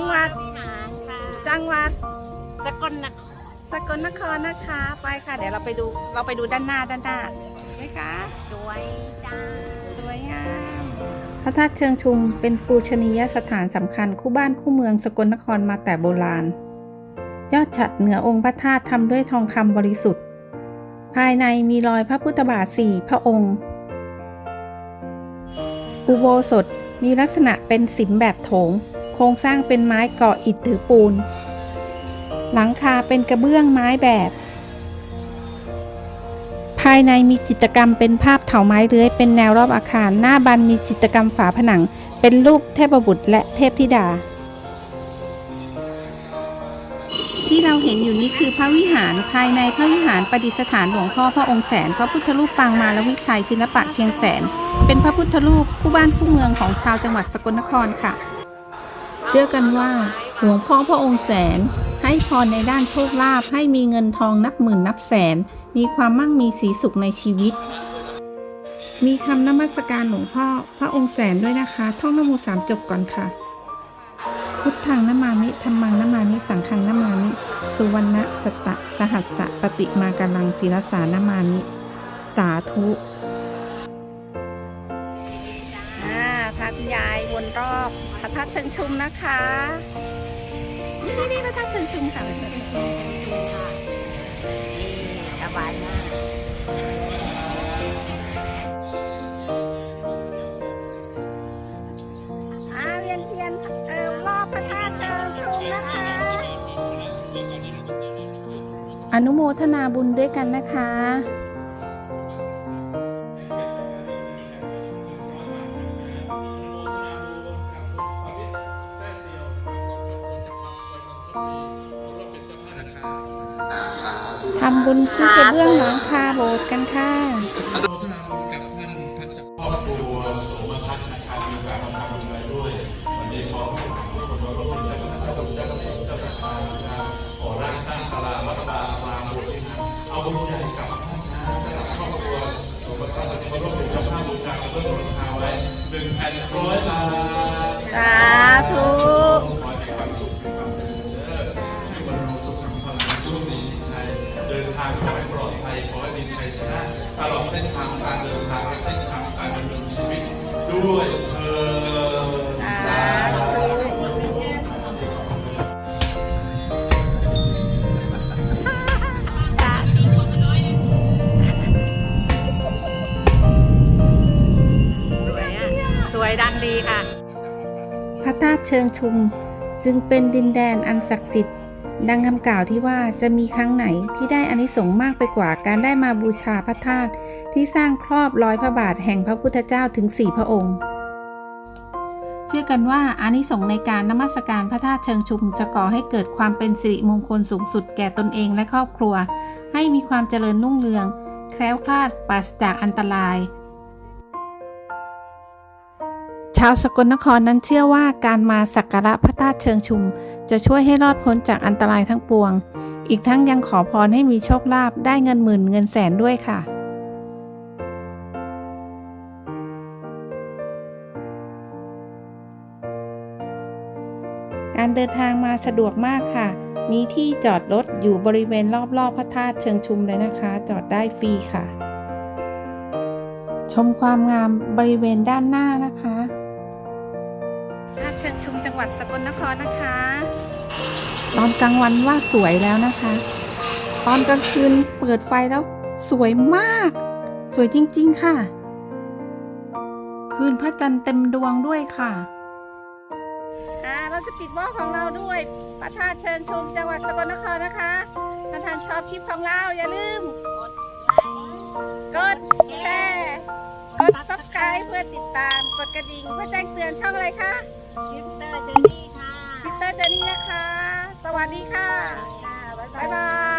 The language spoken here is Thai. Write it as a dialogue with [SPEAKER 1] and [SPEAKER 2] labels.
[SPEAKER 1] งหวัด
[SPEAKER 2] วิหารค่ะ
[SPEAKER 1] จังหวัด
[SPEAKER 2] สกลนคร
[SPEAKER 1] สกลนครนะคะ ไปค่ะ เดี๋ยวเราไปดู เราไปดูด้านหน้าด้านหน้าไหมคะ
[SPEAKER 2] ด้วยจ้า
[SPEAKER 1] สวยงามพระธาตุเชิงชุมเป็นปูชนียสถานสำคัญคู่บ้านคู่เมืองสกลนครมาแต่โบราณ ยอดฉัดเหนือองค์พระธาตุทำด้วยทองคำบริสุทธิ์ ภายในมีรอยพระพุทธบาทสี่พระองค์ อุโบสถมีลักษณะเป็นสิมแบบโถงโครงสร้างเป็นไม้เกาะอิฐหรือปูน หลังคาเป็นกระเบื้องไม้แบบ ภายในมีจิตรกรรมเป็นภาพเถาไม้เลื้อยเป็นแนวรอบอาคาร หน้าบันมีจิตรกรรมฝาผนัง เป็นรูปเทพบุตรและเทพธิดา ที่เราเห็นอยู่นี้คือพระวิหารภายในพระวิหารประดิษฐานหลวงพ่อพระองค์แสน พระพุทธรูปปางมาลวิชัยศิลปะเชียงแสน เป็นพระพุทธรูปคู่บ้านคู่เมืองของชาวจังหวัดสกลนครค่ะ เชื่อกันว่าหลวงพ่อพระองค์แสน ให้พรในด้านโชคลาภให้มีเงินทองนับหมื่นนับแสน มีความมั่งมีสีสุขในชีวิต มีคำนมัสการหลวงพ่อพระองค์แสนด้วยนะคะ ท่องนโมสามจบก่อนค่ะ พุทธังนมามิธรรมังนมามิสังฆังนมามิ สุวรรณสตะสหัสสะปฏิมากาลังศิลสานมามิ สาธุอ่าพาคุณยา วนรอบพระธาตุเชิงชุมนะคะ นี่นี่นี่พระธาตุเชิงชุมค่ะ
[SPEAKER 2] สบายมาก
[SPEAKER 1] อาเวียนเทียนเออรอบพระธาตุเชิงชุมนะคะ อนุโมทนาบุญด้วยกันนะคะ ทำบุญซื้อกระเบื้องหลังคาโบสถ์กันค่ะ
[SPEAKER 3] ครอบครัวโสมทัศน์นะครับมีการทำบุญไว้ด้วย วันนี้ขอให้ทุกคนมาร่วมเป็นเจ้พระเจ้าเจ้าเจ้าเจ้สักการนะครับขอร่างสร้างศาลาวัดบาอารามโบสถ์นั่นเอาบุญใหญ่กับท่านนะสำหรับครอบครัวโสมทัศน์วันนี้มาร่วมเป็นเจ้าบูชากระเบื้องหลังคาไว้หนึ่งแผ่นร้อยบาท เส้นทางการเดินทางและเส้นทางการดำเนินชีวิตด้วยเธอ
[SPEAKER 1] สาธุ
[SPEAKER 2] สวยอะสวยดังดีค่ะ
[SPEAKER 1] พระธาตุเชิงชุมจึงเป็นดินแดนอันศักดิ์สิทธิ์ ดังคำกล่าวที่ว่าจะมีครั้งไหนที่ได้อานิสงส์มากไปกว่าการได้มาบูชาพระธาตุที่สร้างครอบร้อยพระบาทแห่งพระพุทธเจ้าถึงสี่พระองค์ เชื่อกันว่าอานิสงส์ในการนมัสการพระธาตุเชิงชุมจะก่อให้เกิดความเป็นสิริมงคลสูงสุดแก่ตนเองและครอบครัว ให้มีความเจริญรุ่งเรือง แคล้วคลาดปราศจากอันตราย ชาวสกลนครนั้นเชื่อว่าการมาสักการะพระธาตุเชิงชุม จะช่วยให้รอดพ้นจากอันตรายทั้งปวง อีกทั้งยังขอพรให้มีโชคลาภได้เงินหมื่นเงินแสนด้วยค่ะ การเดินทางมาสะดวกมากค่ะ มีที่จอดรถอยู่บริเวณรอบๆ พระธาตุเชิงชุมเลยนะคะ จอดได้ฟรีค่ะ ชมความงามบริเวณด้านหน้านะคะ ธาตุเชิงชุมจังหวัดสกลนครนะคะ ตอนกลางวันว่าสวยแล้วนะคะ ตอนกลางคืนเปิดไฟแล้ว สวยมาก สวยจริง ๆ ค่ะ คืนพระจันทร์เต็มดวงด้วยค่ะอ่าเราจะปิดวอลของเราด้วยพระธาตุเชิงชุมจังหวัดสกลนครนะคะถ้าท่านชอบคลิปของเราอย่าลืม กดแชร์กด subscribe เพื่อติดตาม กดกระดิ่งเพื่อแจ้งเตือนช่องอะไรคะ
[SPEAKER 2] พิสเตอร์เจนนี่ค่ะ
[SPEAKER 1] พิเตอร์เจนี่นะคะ สวัสดีค่ะ
[SPEAKER 2] ค่ะ บ๊าย
[SPEAKER 1] บ๊ายบาย